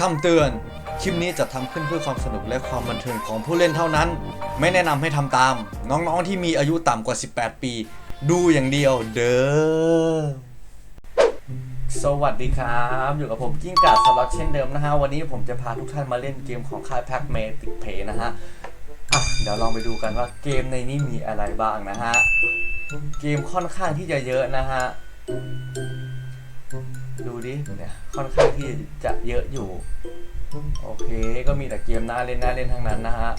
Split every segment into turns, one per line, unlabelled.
คำเตือน คลิปนี้จะทำขึ้นเพื่อความสนุกและความบันเทิงของผู้เล่นเท่านั้น ไม่แนะนำให้ทำตาม น้องๆที่มีอายุต่ำกว่า 18 ปี ดูอย่างเดียวเด้อ สวัสดีครับ อยู่กับผมกิ้งก่าสล็อตเช่นเดิมนะฮะ วันนี้ผมจะพาทุกท่านมาเล่นเกมของค่ายแพ็กเมติกเพนะฮะอะเดี๋ยวลองไปดูกันว่าเกมในนี้มีอะไรบ้างนะฮะ เกมค่อนข้างที่จะเยอะนะฮะ ดูดิเนี่ยค่อนข้างที่จะเยอะอยู่ โอเค ก็มีแต่เกมน่าเล่นน่าเล่นทั้งนั้นนะฮะ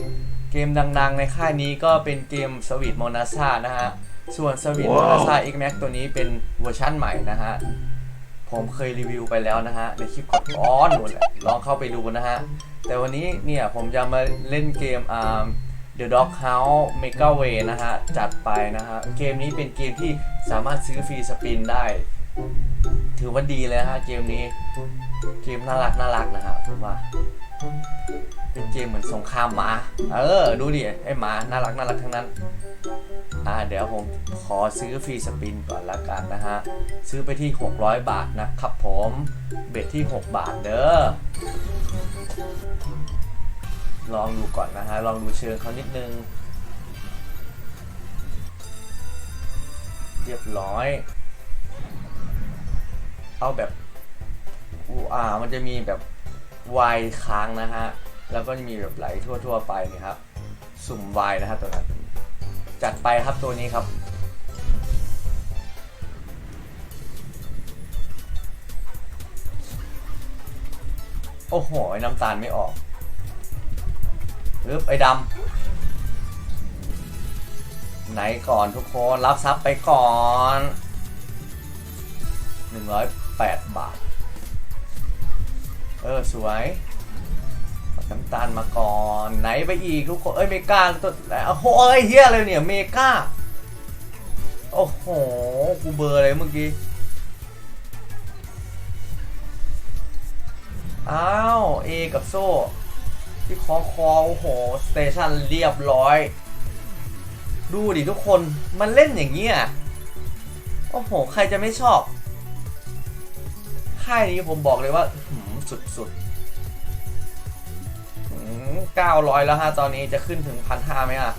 เกมดังๆในค่ายนี้ก็เป็นเกมสวีทโมนาซานะฮะ ส่วนสวีทโมนาซา X Max ตัวนี้เป็นเวอร์ชั่นใหม่นะฮะ ผมเคยรีวิวไปแล้วนะฮะ ในคลิปก่อนๆนู่นแหละลองเข้าไปดูนะฮะ แต่วันนี้เนี่ยผมจะมาเล่นเกมอ่า The Dog House Mega Way นะฮะ จัดไปนะฮะ เกมนี้เป็นเกมที่สามารถซื้อฟรีสปินได้ ถือว่าดีเลยฮะเกมนี้ เกมน่ารักน่ารักนะฮะผมว่า เป็นเกมเหมือนสงครามหมา เออ ดูดิไอ้หมาน่ารักน่ารักทั้งนั้น อ่าเดี๋ยวผมขอซื้อฟรีสปินก่อนละกันนะฮะ ซื้อไปที่ 600 บาทนะครับผม เบ็ดที่ 6 บาทเด้อลองดูก่อนนะฮะ ลองดูเชิงเขานิดนึง เรียบร้อย เอาแบบอูอ่ามันจะมีแบบวายค้างนะฮะ แล้วก็จะมีแบบไหลทั่ว ๆ ไปนี่ครับ สุ่มวายนะฮะตัวนั้นจัดไปครับตัวนี้ครับโอ้โหไอ้น้ำตาลไม่ออกปึ๊บไอ้ดำไหนก่อนทุกคน รับทรัพย์ไปก่อน 8 บาท เออ สวยน้ำตาลมาก่อน ไหนไปอีกทุกคน เอ้ยเมกาตัวโอ้โหเอ้เฮียอะไรเนี่ย เมกาโอ้โห กูเบอร์อะไรเมื่อกี้ อ้าว เอกับโซ่ ที่คล้องคอโอ้โห สเตชันเรียบร้อย ดูดิทุกคน มันเล่นอย่างเงี้ยโอ้โห ใครจะไม่ชอบ ค่ายนี้ผมบอกเลยว่าหืมสุดๆเก้าร้อยแล้วฮะตอนนี้จะขึ้นถึงพันห้าไหมอะ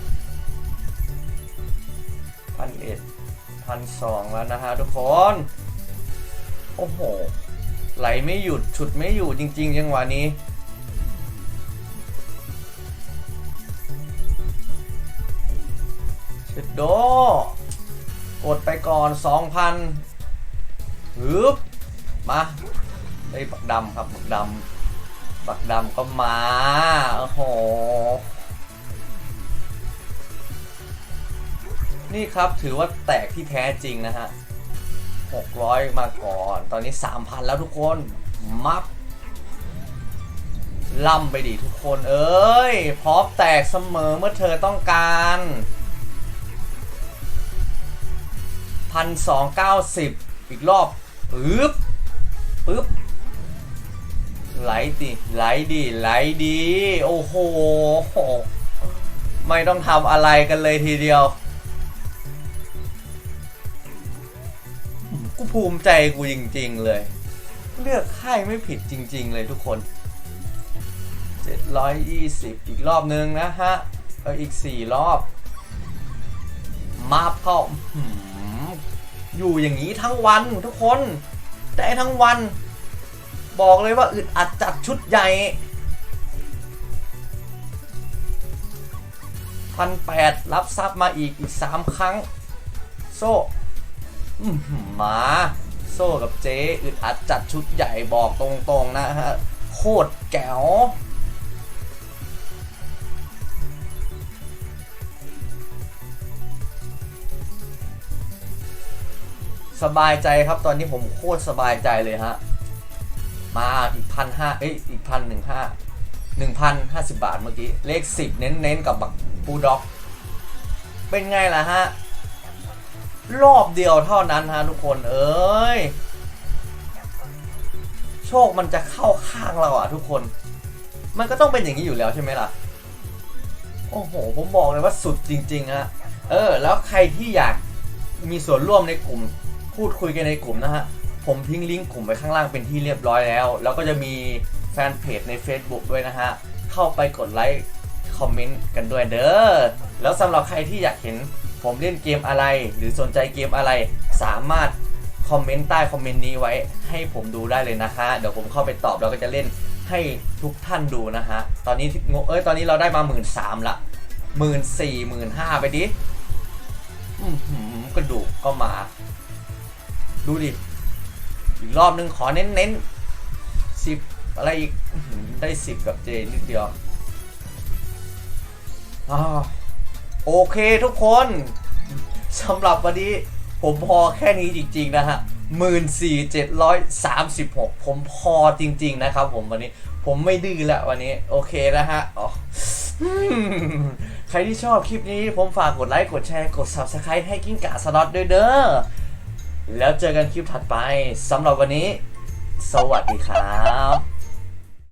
พันเอ็ดพันสองแล้วนะฮะทุกคน โอ้โห ไหลไม่หยุดฉุดไม่อยู่จริงๆจังหวะนี้เชดโดกดไปก่อน 2,000ฮึบ มาได้บักดำครับบักดำบักดำก็มาโอ้โหนี่ครับถือว่าแตกที่แท้จริงนะฮะ 600 มาก่อน ตอนนี้ 3,000 แล้วทุกคน มับล่ำไปดิทุกคนเอ้ย พร้อมแตกเสมอเมื่อเธอต้องการพันสองเก้าสิบอีกรอบปึ๊บ ปึ๊บไหลดิไหลดีไหลดี โอ้โห ไม่ต้องทำอะไรกันเลยทีเดียว กูภูมิใจกูจริง ๆ เลย เลือกค่ายไม่ผิดจริง ๆ เลยทุกคน 720 อีกรอบนึงนะฮะก็อีก 4 รอบ มาเข้าอื้อหืออยู่อย่างนี้ทั้งวันทุกคน ได้ทั้งวัน บอกเลยว่าอึดอัดจัดชุดใหญ่พันแปดรับทรัพย์มาอีกอีกสามครั้ง โซ่หมาโซ่กับเจ๊อึดอัดจัดชุดใหญ่บอกตรงๆนะฮะ โคตรแก๋ว สบายใจครับตอนนี้ผมโคตรสบายใจเลยฮะ มาอีกพันห้าเอ้ยอีกพันหนึ่งห้าหนึ่งพันห้าสิบบาทเมื่อกี้ เลขสิบเน้นๆกับบักปูด็อก เป็นไงล่ะฮะ รอบเดียวเท่านั้นฮะทุกคนเอ้ย โชคมันจะเข้าข้างเราอะทุกคน มันก็ต้องเป็นอย่างนี้อยู่แล้วใช่ไหมล่ะ โอ้โห ผมบอกเลยว่าสุดจริงๆฮะเออ แล้วใครที่อยากมีส่วนร่วมในกลุ่ม พูดคุยกันในกลุ่มนะฮะ ผมทิ้งลิงก์กลุ่มไว้ข้างล่างเป็นที่เรียบร้อยแล้ว แล้วก็จะมีแฟนเพจใน Facebook ด้วยนะฮะ เข้าไปกดไลค์คอมเมนต์กันด้วยเด้อ แล้วสำหรับใครที่อยากเห็นผมเล่นเกมอะไร หรือสนใจเกมอะไร สามารถคอมเมนต์ใต้คอมเมนต์นี้ไว้ให้ผมดูได้เลยนะฮะ เดี๋ยวผมเข้าไปตอบแล้วก็จะเล่นให้ทุกท่านดูนะฮะ ตอนนี้งเอ้ย ตอนนี้เราได้มาหมื่นสามละหมื่นสี่หมื่นห้าไปดิอื้อหือกระดูกก็มา ดูดิ อีกรอบนึงขอเน้นเน้นสิบอะไรอีก ได้สิบกับเจนิดเดียวอโอเคทุกคนสำหรับวันนี้ผมพอแค่นี้จริง ๆ นะฮะหมื่นสี่เจ็ดร้อยสามสิบหกผมพอจริง ๆ นะครับผมวันนี้ผมไม่ดื้อล้ววันนี้ โอเคนะฮะอ๋อใครที่ชอบคลิปนี้ผมฝากกดไลค์ กดแชร์ กด Subscribe ให้กิ้งก่าสล็อตด้วยเด้อ แล้วเจอกันคลิปถัดไปสำหรับวันนี้ สวัสดีครับ